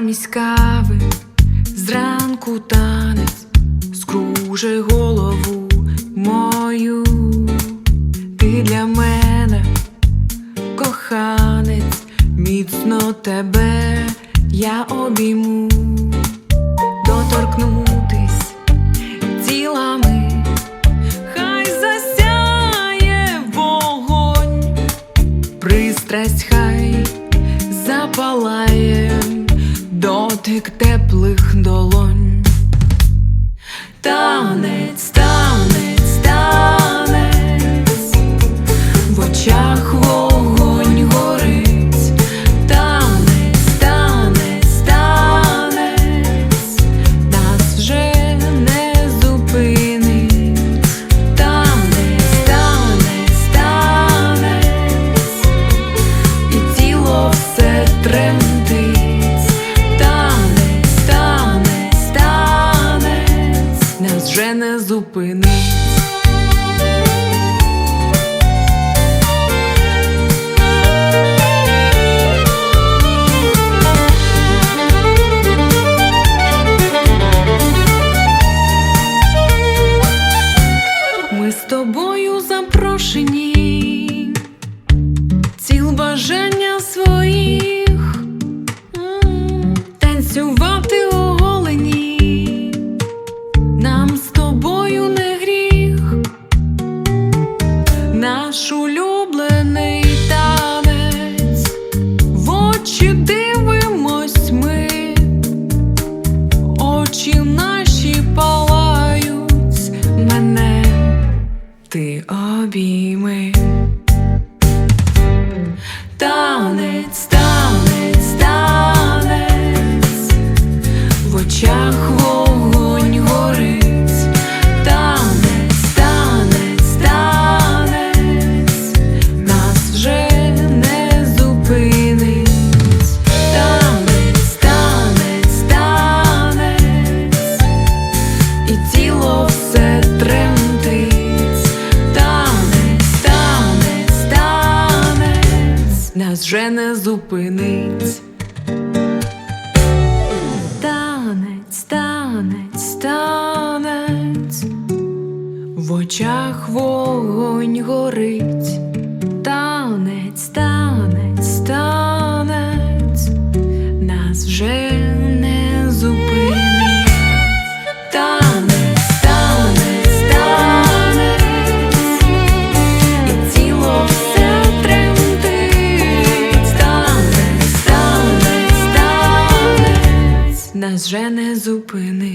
замість кави зранку танець скружи голову мою, ти для мене коханець, міцно тебе я обійму, доторкнутись тілами, хай засяє вогонь, пристрасть хай запалає. Дотик теплих долонь, танець, танець. спини. ти обійми. Танець, танець, танець в очах. вже не зупинить. Танець, танець, танець, в очах вогонь горить, танець, танець. вже не зупинить.